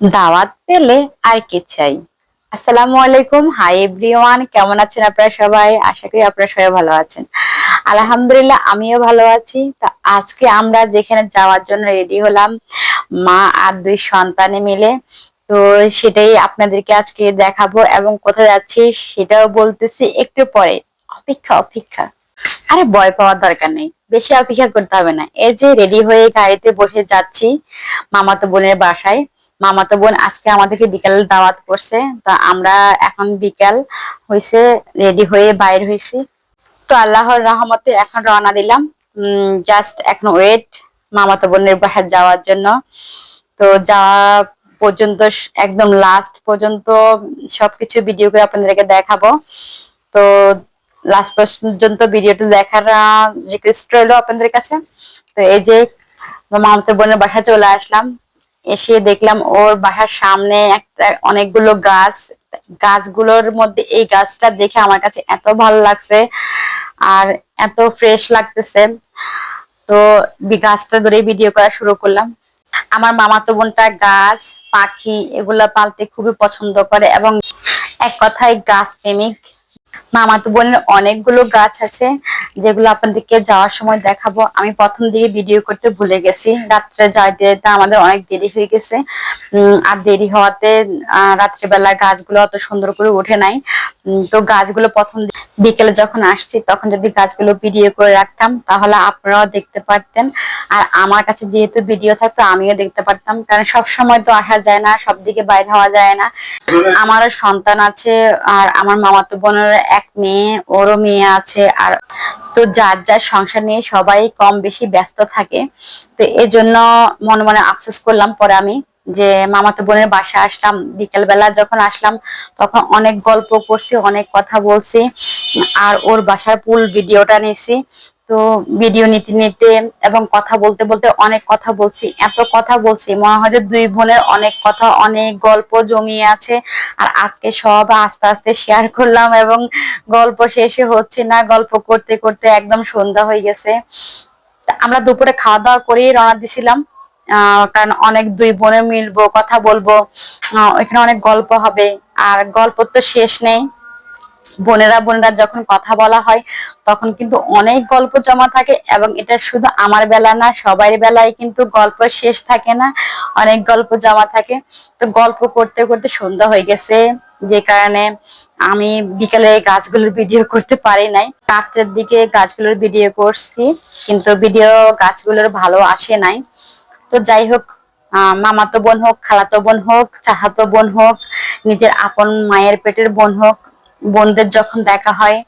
দাওয়াত পেলে আর কি চাই। আসসালামু আলাইকুম। হাই এভরিওয়ান কেমন আছেন আপনারা সবাই? আশা করি আপনারা সবাই ভালো আছেন। আলহামদুলিল্লাহ, আমিও ভালো আছি। তা আজকে আমরা যেখানে যাওয়ার জন্য রেডি হলাম, মা আর দুই সন্তানে মিলে। তো সেটাই আপনাদেরকে আজকে দেখাবো এবং কোথায় যাচ্ছি সেটাও বলতেছি একটু পরে। অপেক্ষা অপেক্ষা। আরে ভয় পাওয়ার দরকার নেই। বেশি অপেক্ষা করতে হবে না। এই যে রেডি হয়ে গাড়িতে বসে যাচ্ছি, মামাতো বোনের বাসায়। মামাতো বোন আজকে আমাদেরকে বিকাল দাওয়াত করছে, তো আমরা এখন বিকাল হয়েছে রেডি হয়ে বাইর হয়েছি তো আল্লাহর রহমতে এখন রওনা দিলাম। জাস্ট এখন ওয়েট মামাতো বোনের বাসায় যাওয়ার জন্য। তো যাওয়া পর্যন্ত একদম লাস্ট পর্যন্ত সবকিছু ভিডিও করে আপনাদেরকে দেখাবো। তো লাস্ট পর্যন্ত ভিডিওটা দেখার রিকোয়েস্ট রইল আপনাদের কাছে। তো এই যে মামাতো বোনের বাসায় চলে আসলাম। এসে দেখলাম ওর বাসার সামনে একটা অনেকগুলো গাছ। গাছগুলোর মধ্যে এই গাছটা দেখে আমার কাছে এত ভালো লাগছে আর এত ফ্রেশ লাগতেছে। তো গাছটা ধরে ভিডিও করা শুরু করলাম। আমার মামাতো বোনটা গাছ, পাখি এগুলা পালতে খুবই পছন্দ করে এবং এক কথায় গাছ প্রেমিক। মামাতো বোনের অনেকগুলো গাছ আছে, যেগুলো আপনাদেরকে যাওয়ার সময় দেখাবো। আমি প্রথম দিকে ভিডিও করতে ভুলে গেছি। রাত্রে যাইতে আমাদের অনেক দেরি হয়ে গেছে। আর দেরি হওয়াতে রাত্রিবেলা গাছগুলো অত সুন্দর করে ওঠে নাই। তো গাছগুলো প্রথম বিকেলে যখন আসছি, তখন যদি গাছগুলো ভিডিও করে রাখতাম, তাহলে আপনারাও দেখতে পারতেন। আর আমার কাছে যেহেতু ভিডিও থাকতো, আমিও দেখতে পারতাম। কারণ সব সময় তো আসা যায় না, সব দিকে বাইরে হওয়া যায় না। আমারও সন্তান আছে, আর আমার মামাতো বোনের এক মেয়ে, ওরও মেয়ে আছে। আর তো যার যার সংসার নিয়ে সবাই কম বেশি ব্যস্ত থাকে। তো এই জন্য মনে মনে আফসোস করলাম পরে আমি। যে মামাতো বোনের বাসা আসলাম বিকেল বেলা যখন আসলাম, তখন অনেক গল্প করছি, অনেক কথা বলছি, আর ওর বাসার ফুল ভিডিওটা নিয়েছি। তো ভিডিও নিতে নিতে এবং কথা বলতে বলতে অনেক কথা বলছি, এত কথা বলছি, মনে হয় যে দুই বোনের অনেক কথা, অনেক গল্প জমিয়ে আছে, আর আজকে সব আস্তে আস্তে শেয়ার করলাম এবং গল্প শেষে হচ্ছে না, গল্প করতে করতে একদম সন্ধ্যা হয়ে গেছে। আমরা দুপুরে খাওয়া দাওয়া করেই রওনা দিছিলাম। কারণ অনেক দুই বোনে মিলবো, কথা বলব ওইখানে অনেক গল্প হবে। আর গল্প তো শেষ নেই। বোনেরা বোনেরা যখন কথা বলা হয়, তখন কিন্তু অনেক গল্প জমা থাকে এবং এটা শুধু আমার বেলা না সবার বেলায় কিন্তু গল্প শেষ থাকে না, অনেক গল্প জমা থাকে। তো গল্প করতে করতে সন্ধ্যা হয়ে গেছে, যে কারণে আমি বিকালে গাছগুলোর ভিডিও করতে পারি নাই। রাত্রের দিকে গাছগুলোর ভিডিও করছি, কিন্তু ভিডিও গাছগুলোর ভালো আসে নাই। তো যাই হোক মামাতো বোন হোক, খালাতো বোন হোক, চাহাতো বোন হোক, নিজের আপন মায়ের পেটের বোন হোক, বোনদের যখন দেখা হয়,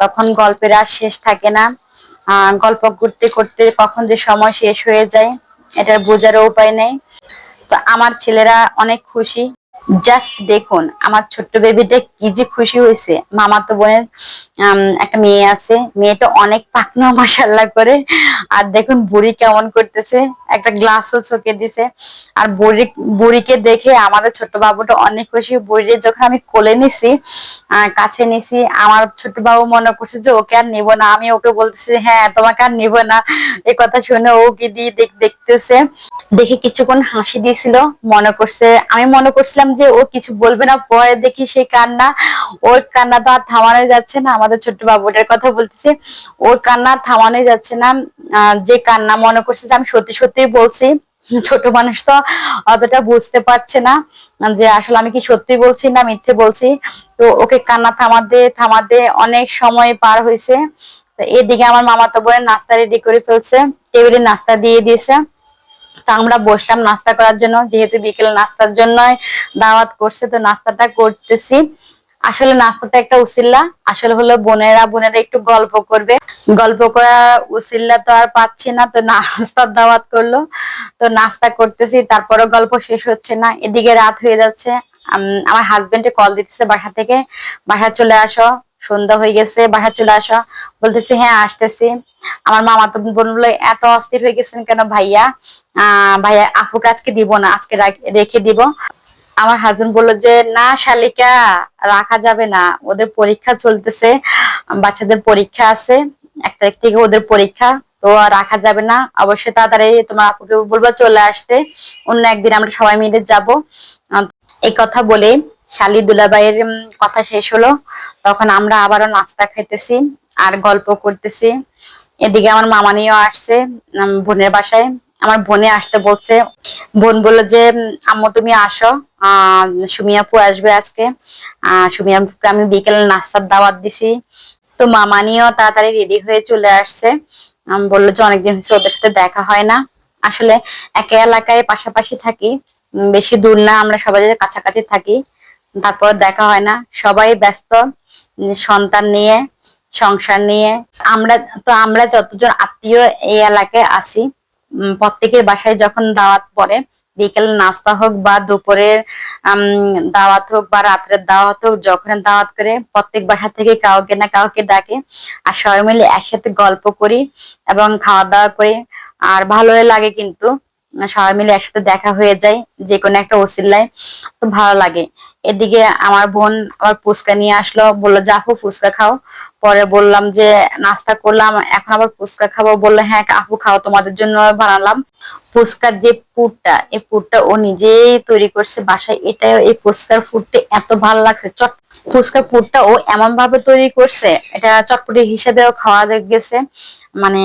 তখন গল্পের আর শেষ থাকে না। গল্প করতে করতে কখন যে সময় শেষ হয়ে যায়, এটার বোঝারও উপায় নেই। তো আমার ছেলেরা অনেক খুশি। জাস্ট দেখুন, আমার ছোট্ট বেবিটা কি যে খুশি হয়েছে। মামাতো বোনের একটা মেয়ে আছে। মেয়েটা অনেক পাকনা মাসাল্লাহ করে। আর দেখুন, বুড়ি কেমন করতেছে। একটা গ্লাসও চোখে দিছে। আর বুড়ি, বুড়িকে দেখে আমাদের ছোট বাবুটা অনেক খুশি। বুড়িকে যখন আমি কোলে নিছি কাছে নিছি, আমার ছোট বাবু মনে করছে যে, ওকে আর নিব না। আমি ওকে বলতেছি হ্যাঁ তোমাকে আর নিব না। এই কথা শুনে ও কি দিয়ে দেখতেছে। দেখে কিছুক্ষণ হাসি দিয়েছিল, মনে করছে, আমি মনে করছিলাম যে ও কিছু বলবে না, পরে দেখি সেই কান্না। ওর কান্না তো আর থামানো যাচ্ছে না, আমাদের ছোট্ট বাবুটার কথা বলতেছে। ওর কান্না থামানো যাচ্ছে না। যে কান্না মনে করছে যে আমি সত্যি সত্যি বলছি, ছোট মানুষ তো অতটা বুঝতে পারছে না যে আসলে আমি কি সত্যি বলছি না মিথ্যে বলছি। তো ওকে কান্না থামাতে থামাতে অনেক সময় পার হয়েছে। তো এদিকে আমার মামাতো বোনের নাস্তা রেডি করে ফেলছে, টেবিলে নাস্তা দিয়ে দিয়েছে। তা আমরা বসলাম নাস্তা করার জন্য, যেহেতু বিকেল নাস্তার জন্য দাওয়াত করছে, তো নাস্তাটা করতেছি। আসলে নাস্তাটা একটা উসিল্লা। আসলে হলো বোনেরা বোনেরা একটু গল্প করবে। গল্প করা উসিল্লা তো আর পাচ্ছি না, তো নাস্তার দাওয়াত করল। তো নাস্তা করতেছি তারপরে গল্প শেষ হচ্ছে না। এদিকে রাত হয়ে যাচ্ছে। আম- আমার হাজবেন্ডে কল দিতেছে বাসা থেকে। বাসা চলে আসো। সন্ধ্যা হয়ে গেছে বাসা চলে আসা। বলতেছি হ্যাঁ আসতেছি। আমার মামা তো বোন এত অস্থির হয়ে গেছেন কেন ভাইয়া? আহ, ভাইয়া, আপুকে আজকে দিব না, আজকে রেখে দিব। আমার হাজবেন্ড বলল যে, না শালিকা, রাখা যাবে না। ওদের পরীক্ষা চলতেছে, বাচ্চাদের পরীক্ষা আছে। এক তারিখ থেকে ওদের পরীক্ষা, তো রাখা যাবে না। অবশ্যই তাড়াতাড়ি তোমার আপুকে বলব চলে আসতে। অন্য একদিন আমরা সবাই মিলে যাব। এই কথা বলে শালি দুলাবাইয়ের কথা শেষ হলো। তখন আমরা আবারও নাস্তা খাইতেছি আর গল্প করতেছি। এদিকে আমার মামানিও আসছে বোনের বাসায়। আমার বোনে আসতে বলছে, বোন বলল যে আম্মু তুমি আসো, আহ সুমিয়াপু আসবে আজকে। আহ সুমিয়াপুকে আমি বিকেলে নাস্তার দাওয়াত দিছি। তো মামানিও তাড়াতাড়ি রেডি হয়ে চলে আসছে। বলল যে অনেকদিন হচ্ছে ওদের সাথে দেখা হয় না। আসলে একে এলাকায় পাশাপাশি থাকি বেশি দূর না, আমরা সবাই কাছাকাছি থাকি। তারপর দেখা হয় না। সবাই ব্যস্ত সন্তান নিয়ে, সংসার নিয়ে। আমরা, তো আমরা যতজন আত্মীয় এই এলাকায় আছি প্রত্যেকের বাসায় যখন দাওয়াত পড়ে, বিকেল নাস্তা হোক বা দুপুরের দাওয়াত হোক বা রাত্রের দাওয়াত হোক, যখন দাওয়াত করে প্রত্যেক বাসা থেকে কাউকে না কাউকে ডাকে আর সবাই মিলে একসাথে গল্প করি এবং খাওয়া দাওয়া করি। আর ভালোই লাগে কিন্তু। সবাই মিলে একসাথে দেখা হয়ে যায় যে কোনো একটা ওসিল্লায়, তো ভালো লাগে। এদিকে আমার বোন আবার ফুচকা নিয়ে আসলো, বলল, যে ফুচকা খাও। পরে বললাম যে, নাস্তা করলাম, এখন আবার ফুচকা খাব। বলল হ্যাঁ আপু, খাও, তোমাদের জন্য বানালাম। ফুচকার যে পুরটা, এই পুরটা ও নিজেই তৈরি করছে বাসায়। এটা এই ফুচকার ফুডটা এত ভালো লাগছে। চট ফুচকার পুরটা ও এমন ভাবে তৈরি করছে, এটা চটপটি হিসেবেও খাওয়া গেছে। মানে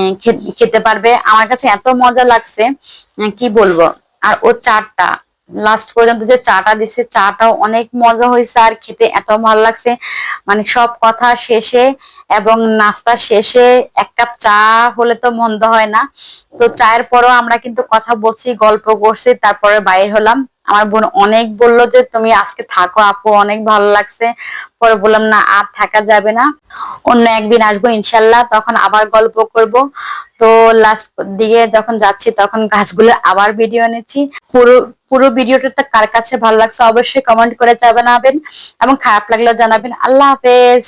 খেতে পারবে। আমার কাছে এত মজা লাগছে, কি বলব? আর ও চাটা লাস্ট পর্যন্ত যে চাটা দিছে, চাটাও অনেক মজা হয়েছে আর খেতে এত ভালো লাগছে। মানে সব কথা শেষে এবং নাস্তা শেষে এক কাপ চা হলে তো মন্দ হয় না। তো চায়ের পরও আমরা কিন্তু কথা বলছি, গল্প করছি, তারপরে বাইর হলাম। আমার বোন অনেক বলল যে, তুমি আজকে থাকো আপু, অনেক ভালো লাগছে। পরে বললাম, না, আর থাকা যাবে না। অন্য একদিন আসব ইনশাল্লাহ, তখন আবার গল্প করব। তো লাস্ট দিকে যখন যাচ্ছি, তখন গাছগুলো আবার ভিডিও নিচ্ছি পুরো পুরো ভিডিওটা কার কাছে ভালো লাগছে অবশ্যই কমেন্ট করে জানাবেন এবং খারাপ লাগলেও জানাবেন। আল্লাহ হাফেজ!